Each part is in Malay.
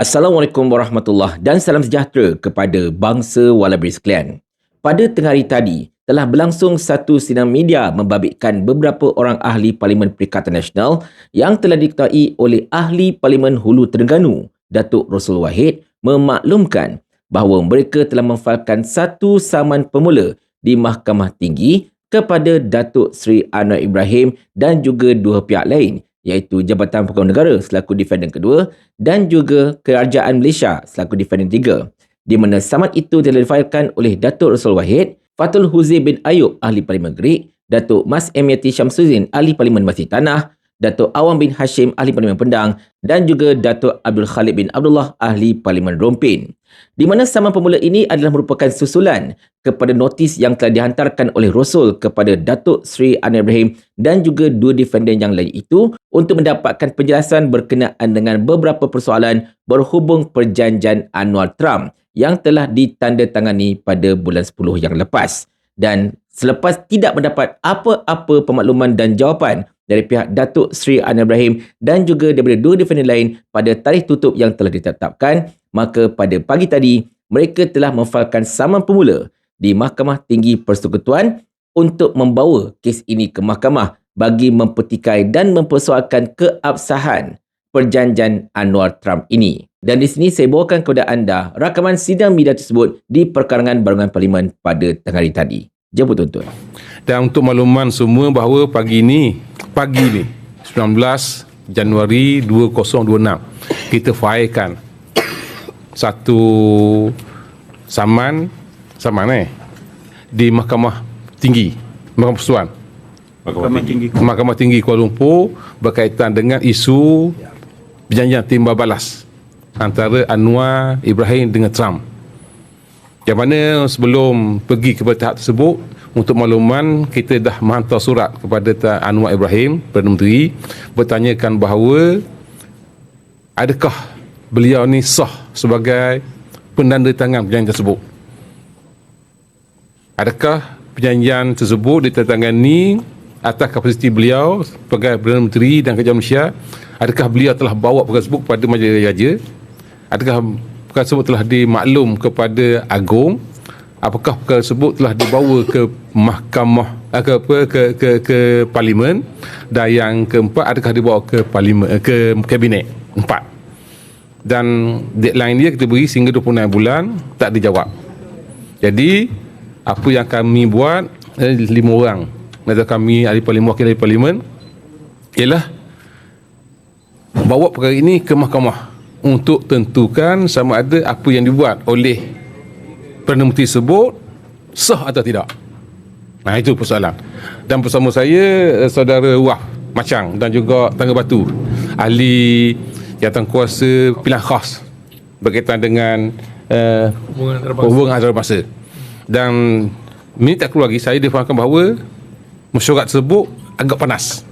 Assalamualaikum warahmatullahi dan salam sejahtera kepada bangsa Wallaby sekalian. Pada tengah hari tadi, telah berlangsung satu sidang media membabitkan beberapa orang ahli Parlimen Perikatan Nasional yang telah diketuai oleh Ahli Parlimen Hulu Terengganu, Datuk Rosul Wahid, memaklumkan bahawa mereka telah memfailkan satu saman pemula di Mahkamah Tinggi kepada Datuk Seri Anwar Ibrahim dan juga dua pihak lain iaitu Jabatan Pegawai Negara selaku defendant kedua dan juga Kerajaan Malaysia selaku defendant tiga di mana saman itu telah difailkan oleh Datuk Rasul Wahid, Fatul Huzi bin Ayub Ahli Parlimen Gerik, Datuk Mas Emiati Syamsuddin Ahli Parlimen Masjid Tanah, Datuk Awam bin Hashim Ahli Parlimen Pendang dan juga Datuk Abdul Khalid bin Abdullah Ahli Parlimen Rompin di mana saman pemula ini adalah merupakan susulan kepada notis yang telah dihantarkan oleh Rasul kepada Datuk Sri Anwar Ibrahim dan juga dua defendant yang lain itu untuk mendapatkan penjelasan berkenaan dengan beberapa persoalan berhubung perjanjian Anwar Trump yang telah ditandatangani pada bulan 10 yang lepas. Dan selepas tidak mendapat apa-apa pemakluman dan jawapan dari pihak Datuk Sri Anwar Ibrahim dan juga daripada dua defendant lain pada tarikh tutup yang telah ditetapkan, maka pada pagi tadi mereka telah memfailkan saman pemula di Mahkamah Tinggi Persekutuan untuk membawa kes ini ke mahkamah bagi mempetikai dan mempersoalkan keabsahan perjanjian Anwar Trump ini. Dan di sini saya bawakan kepada anda rakaman sidang media tersebut di perkarangan barangan parlimen pada tengah hari tadi. Jom tuan-tuan. Dan untuk makluman semua bahawa pagi ini, pagi ini, 19 Januari 2026, kita failkan. Satu saman saman eh di Mahkamah Tinggi Mahkamah Persatuan Mahkamah Tinggi. Mahkamah Tinggi Kuala Lumpur berkaitan dengan isu perjanjian timbal balas antara Anwar Ibrahim dengan Trump. Yang mana sebelum pergi kepada tahap tersebut untuk makluman kita dah menghantar surat kepada Anwar Ibrahim Perdana Menteri bertanyakan bahawa adakah beliau ni sah sebagai penanda tangan perjanjian tersebut. Adakah perjanjian tersebut ditandatangani atas kapasiti beliau sebagai Perdana Menteri dan Kerajaan Malaysia? Adakah beliau telah bawa perkara tersebut kepada Majlis Raja? Adakah perkara tersebut telah dimaklum kepada Agong? Apakah perkara tersebut telah dibawa ke mahkamah eh, ke ke ke, ke, ke parlimen? Dan yang keempat adakah dibawa ke parlimen eh, ke kabinet? Empat. Dan deadline dia kita beri sehingga 26 bulan tak dijawab. Jadi apa yang kami buat eh, lima orang. Nada kami ahli parlimen wakil ahli parlimen ialah bawa perkara ini ke mahkamah untuk tentukan sama ada apa yang dibuat oleh Perdana Menteri sebut sah atau tidak nah itu persoalan dan bersama saya eh, saudara Wah Macang dan juga Tangga Batu ahli jawatan kuasa pilihan khas berkaitan dengan uh, hubungan antarabangsa. Dan minit tak keluar lagi, saya difahamkan bahawa mesyuarat tersebut agak panas.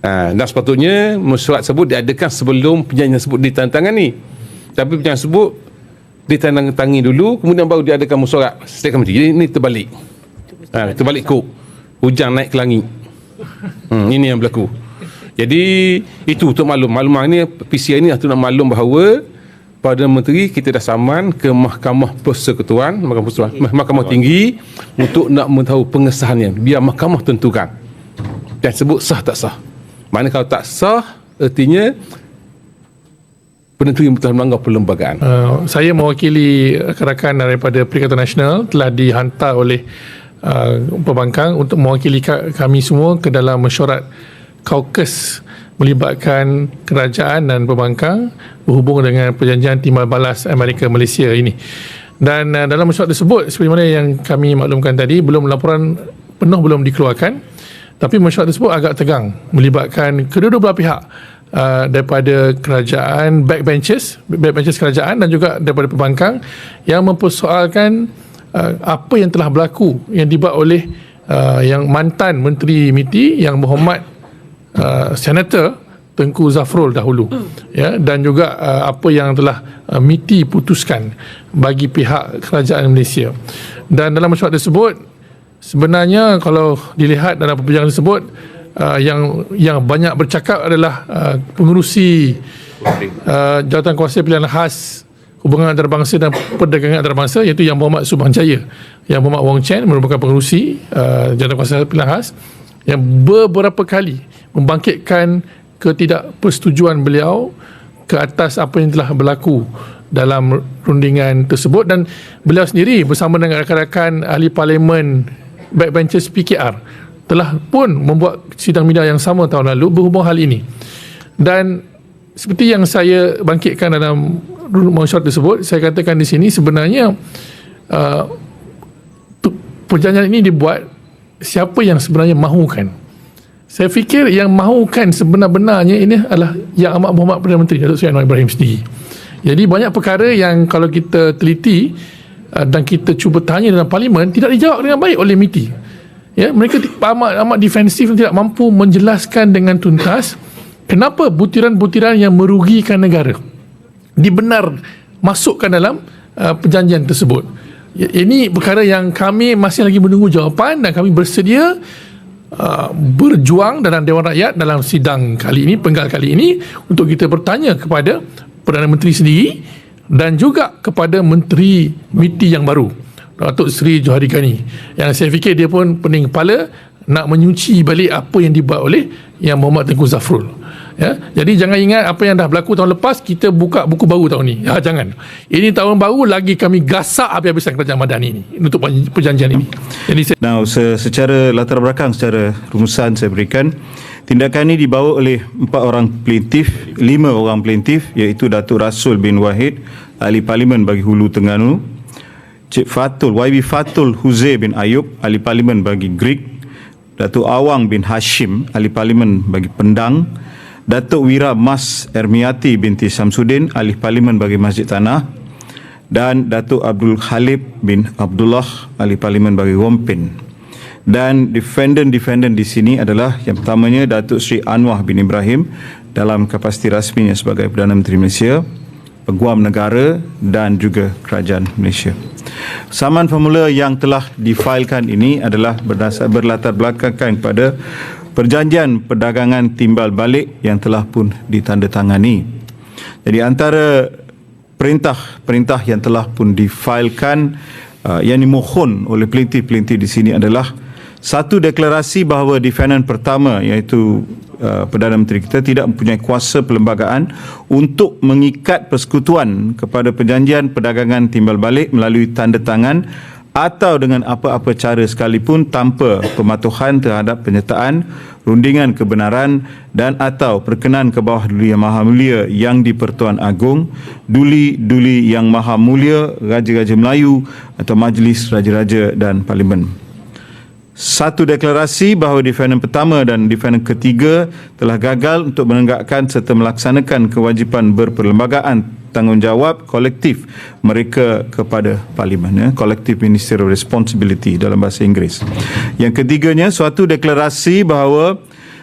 Uh, dan sepatutnya mesyuarat tersebut diadakan sebelum perjanjian tersebut ditandatangani. Tapi perjanjian tersebut ditandatangani dulu, kemudian baru diadakan mesyuarat setiap komiti. Jadi ini terbalik. Uh, terbalik kok. Hujan naik ke langit. Hmm, ini yang berlaku. Jadi itu untuk maklum. Makluman ni PCI ni untuk nak maklum bahawa pada menteri kita dah saman ke mahkamah persekutuan, mahkamah persekutuan, mahkamah tinggi untuk nak mengetahui pengesahannya. Biar mahkamah tentukan. Dan sebut sah tak sah. Mana kalau tak sah, artinya penentu yang telah melanggar perlembagaan. Uh, saya mewakili rakan daripada Perikatan Nasional telah dihantar oleh uh, pembangkang untuk mewakili kami semua ke dalam mesyuarat kaukus melibatkan kerajaan dan pembangkang berhubung dengan perjanjian timbal balas Amerika Malaysia ini. Dan uh, dalam mesyuarat tersebut seperti mana yang kami maklumkan tadi belum laporan penuh belum dikeluarkan tapi mesyuarat tersebut agak tegang melibatkan kedua-dua belah pihak uh, daripada kerajaan backbenches backbenches kerajaan dan juga daripada pembangkang yang mempersoalkan uh, apa yang telah berlaku yang dibuat oleh uh, yang mantan menteri MITI yang berhormat uh, senator Tengku Zafrul dahulu mm. ya dan juga uh, apa yang telah uh, MITI putuskan bagi pihak kerajaan Malaysia. Dan dalam mesyuarat tersebut sebenarnya kalau dilihat dalam perbincangan tersebut uh, yang yang banyak bercakap adalah uh, pengurusi uh, jawatan kuasa pilihan khas hubungan antarabangsa dan perdagangan antarabangsa iaitu Yang Berhormat Subhan Jaya Yang Berhormat Wong Chen merupakan pengerusi uh, jawatan kuasa pilihan khas yang beberapa kali membangkitkan ketidakpersetujuan beliau ke atas apa yang telah berlaku dalam rundingan tersebut. Dan beliau sendiri bersama dengan rakan-rakan ahli parlimen backbenchers PKR telah pun membuat sidang media yang sama tahun lalu berhubung hal ini. Dan seperti yang saya bangkitkan dalam masyarakat tersebut saya katakan di sini sebenarnya uh, perjanjian ini dibuat siapa yang sebenarnya mahukan. Saya fikir yang mahukan sebenar-benarnya ini adalah Yang Amat Muhammad Perdana Menteri Datuk Seri Anwar Ibrahim sendiri. Jadi banyak perkara yang kalau kita teliti uh, dan kita cuba tanya dalam parlimen tidak dijawab dengan baik oleh MITI ya mereka amat amat defensif tidak mampu menjelaskan dengan tuntas kenapa butiran-butiran yang merugikan negara dibenar masukkan dalam uh, perjanjian tersebut. Ya, ini perkara yang kami masih lagi menunggu jawapan dan kami bersedia uh, berjuang dalam Dewan Rakyat dalam sidang kali ini, penggal kali ini untuk kita bertanya kepada Perdana Menteri sendiri dan juga kepada Menteri MITI yang baru Datuk Seri Johari Ghani yang saya fikir dia pun pening kepala nak menyuci balik apa yang dibuat oleh Yang Muhammad Tengku Zafrul. Ya jadi jangan ingat apa yang dah berlaku tahun lepas kita buka buku baru tahun ni. Ya jangan. Ini tahun baru lagi kami gasak habis-habisan kerajaan madani ini untuk perjanjian ini. Jadi saya Now, secara latar belakang secara rumusan saya berikan tindakan ini dibawa oleh empat orang pelintif lima orang pelintif iaitu Datuk Rasul bin Wahid ahli parlimen bagi Hulu Tengganu Cik Fatul YB Fatul Huzair bin Ayub ahli parlimen bagi Greek. Datuk Awang bin Hashim ahli parlimen bagi Pendang. Datuk Wira Mas Ermiati binti Samsudin ahli parlimen bagi Masjid Tanah. Dan Datuk Abdul Khalib bin Abdullah ahli parlimen bagi Wompin. Dan defendant-defendant di sini adalah yang pertamanya Datuk Sri Anwar bin Ibrahim dalam kapasiti rasminya sebagai Perdana Menteri Malaysia, Peguam Negara dan juga Kerajaan Malaysia. Saman formula yang telah difailkan ini adalah berdasar berlatar belakangkan kepada perjanjian perdagangan timbal balik yang telah pun ditandatangani. Jadi antara perintah-perintah yang telah pun difailkan uh, yang dimohon oleh pelintir-pelintir di sini adalah satu deklarasi bahawa defendant pertama iaitu uh, Perdana Menteri kita tidak mempunyai kuasa perlembagaan untuk mengikat persekutuan kepada perjanjian perdagangan timbal balik melalui tanda tangan atau dengan apa-apa cara sekalipun tanpa pematuhan terhadap penyertaan rundingan kebenaran dan atau perkenan ke bawah duli yang maha mulia yang di Pertuan Agong, duli-duli yang maha mulia, Raja-Raja Melayu atau Majlis Raja-Raja dan Parlimen. Satu deklarasi bahawa defendant pertama dan defendant ketiga telah gagal untuk menegakkan serta melaksanakan kewajipan berperlembagaan tanggungjawab kolektif mereka kepada parlimen ya collective ministerial responsibility dalam bahasa Inggeris. Yang ketiganya suatu deklarasi bahawa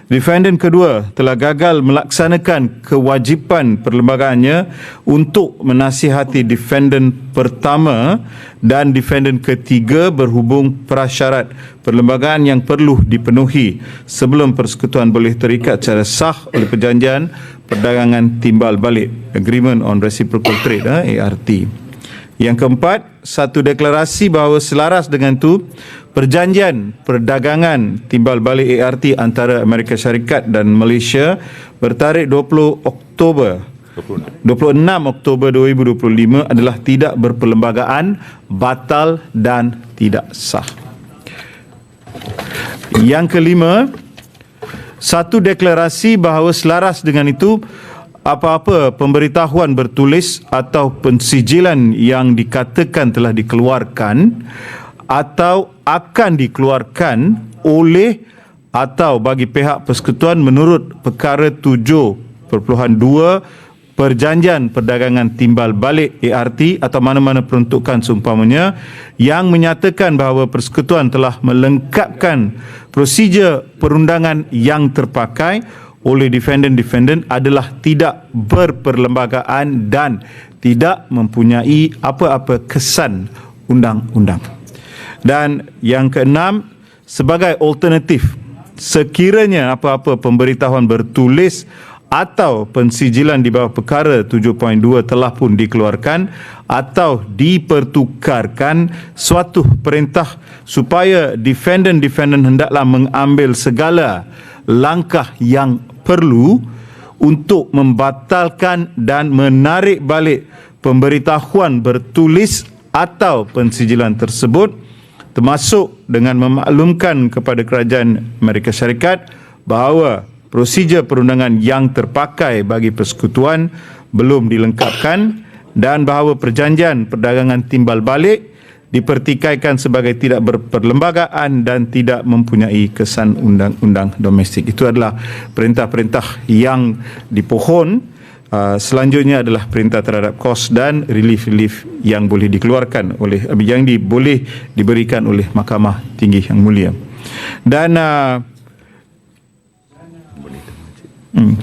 Defendant kedua telah gagal melaksanakan kewajipan perlembagaannya untuk menasihati defendant pertama dan defendant ketiga berhubung prasyarat perlembagaan yang perlu dipenuhi sebelum persekutuan boleh terikat secara sah oleh perjanjian perdagangan timbal balik Agreement on Reciprocal Trade ART. Yang keempat, satu deklarasi bahawa selaras dengan itu perjanjian perdagangan timbal balik ART antara Amerika Syarikat dan Malaysia bertarikh 20 Oktober 26 Oktober 2025 adalah tidak berperlembagaan, batal dan tidak sah. Yang kelima, satu deklarasi bahawa selaras dengan itu apa-apa pemberitahuan bertulis atau pensijilan yang dikatakan telah dikeluarkan atau akan dikeluarkan oleh atau bagi pihak persekutuan menurut perkara 7.2 perjanjian perdagangan timbal balik ART atau mana-mana peruntukan seumpamanya yang menyatakan bahawa persekutuan telah melengkapkan prosedur perundangan yang terpakai oleh defendant-defendant adalah tidak berperlembagaan dan tidak mempunyai apa-apa kesan undang-undang. Dan yang keenam, sebagai alternatif, sekiranya apa-apa pemberitahuan bertulis atau pensijilan di bawah perkara 7.2 telah pun dikeluarkan atau dipertukarkan suatu perintah supaya defendant-defendant hendaklah mengambil segala langkah yang perlu untuk membatalkan dan menarik balik pemberitahuan bertulis atau pensijilan tersebut termasuk dengan memaklumkan kepada kerajaan Amerika Syarikat bahawa prosedur perundangan yang terpakai bagi persekutuan belum dilengkapkan dan bahawa perjanjian perdagangan timbal balik dipertikaikan sebagai tidak berperlembagaan dan tidak mempunyai kesan undang-undang domestik. Itu adalah perintah-perintah yang dipohon. Uh, selanjutnya adalah perintah terhadap kos dan relief-relief yang boleh dikeluarkan oleh yang di, boleh diberikan oleh Mahkamah Tinggi Yang Mulia. Dan uh, Hmm.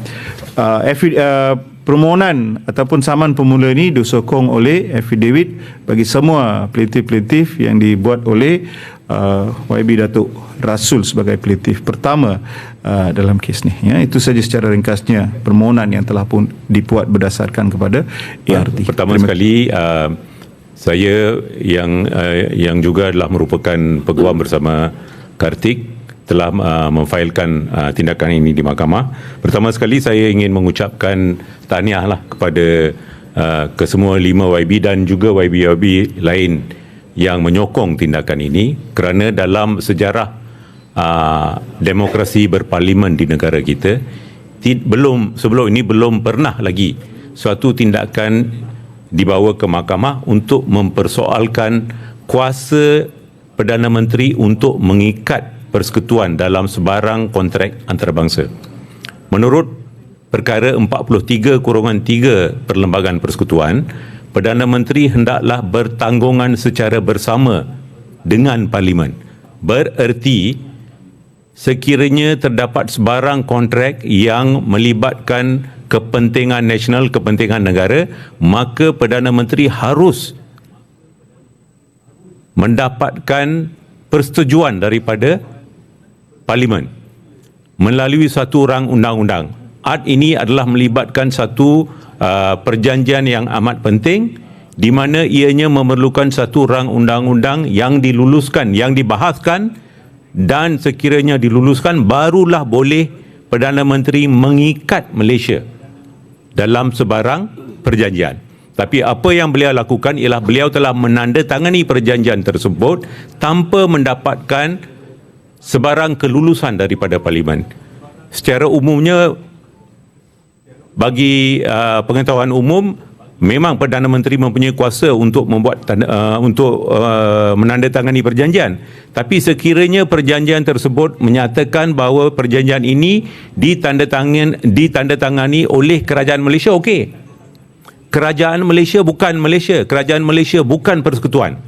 Uh, uh, permohonan ataupun saman pemula ini disokong oleh affidavit bagi semua plaintiff-plaintiff yang dibuat oleh uh, YB Datuk Rasul sebagai plaintiff pertama uh, dalam kes ni. Ya, itu saja secara ringkasnya permohonan yang telah pun dibuat berdasarkan kepada ART. Pertama Terima sekali uh, saya yang uh, yang juga adalah merupakan peguam bersama Kartik telah uh, memfailkan uh, tindakan ini di mahkamah. Pertama sekali saya ingin mengucapkan tahniah lah kepada uh, kesemua lima YB dan juga YB-YB lain yang menyokong tindakan ini kerana dalam sejarah uh, demokrasi berparlimen di negara kita tid, belum sebelum ini belum pernah lagi suatu tindakan dibawa ke mahkamah untuk mempersoalkan kuasa Perdana Menteri untuk mengikat persekutuan dalam sebarang kontrak antarabangsa. Menurut perkara 43 kurungan 3 Perlembagaan Persekutuan, Perdana Menteri hendaklah bertanggungan secara bersama dengan Parlimen. Bererti sekiranya terdapat sebarang kontrak yang melibatkan kepentingan nasional, kepentingan negara, maka Perdana Menteri harus mendapatkan persetujuan daripada parlimen melalui satu rang undang-undang. Ad ini adalah melibatkan satu uh, perjanjian yang amat penting di mana ianya memerlukan satu rang undang-undang yang diluluskan, yang dibahaskan dan sekiranya diluluskan barulah boleh Perdana Menteri mengikat Malaysia dalam sebarang perjanjian. Tapi apa yang beliau lakukan ialah beliau telah menandatangani perjanjian tersebut tanpa mendapatkan sebarang kelulusan daripada parlimen. Secara umumnya bagi uh, pengetahuan umum memang perdana menteri mempunyai kuasa untuk membuat tanda, uh, untuk uh, menandatangani perjanjian. Tapi sekiranya perjanjian tersebut menyatakan bahawa perjanjian ini ditandatangani ditandatangani oleh kerajaan Malaysia okey. Kerajaan Malaysia bukan Malaysia kerajaan Malaysia bukan persekutuan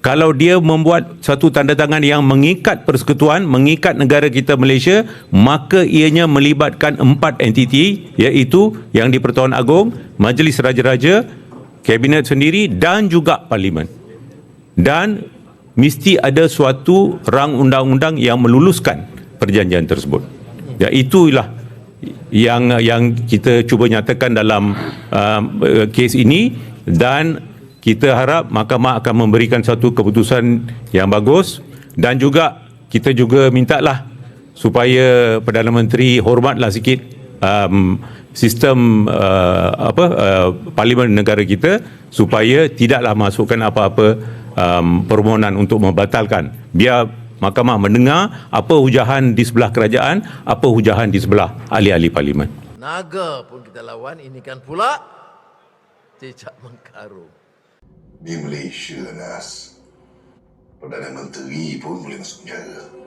kalau dia membuat satu tanda tangan yang mengikat persekutuan, mengikat negara kita Malaysia, maka ianya melibatkan empat entiti iaitu yang di Pertuan Agong, Majlis Raja-Raja, Kabinet sendiri dan juga Parlimen. Dan mesti ada suatu rang undang-undang yang meluluskan perjanjian tersebut. Ya itulah yang yang kita cuba nyatakan dalam uh, kes ini dan kita harap mahkamah akan memberikan satu keputusan yang bagus dan juga kita juga mintalah supaya Perdana Menteri hormatlah sikit um, sistem uh, apa uh, parlimen negara kita supaya tidaklah masukkan apa-apa um, permohonan untuk membatalkan. Biar mahkamah mendengar apa hujahan di sebelah kerajaan apa hujahan di sebelah ahli-ahli parlimen. Naga pun kita lawan ini kan pula cicak mengkarung di Malaysia Nas. Perdana Menteri pun boleh masuk penjara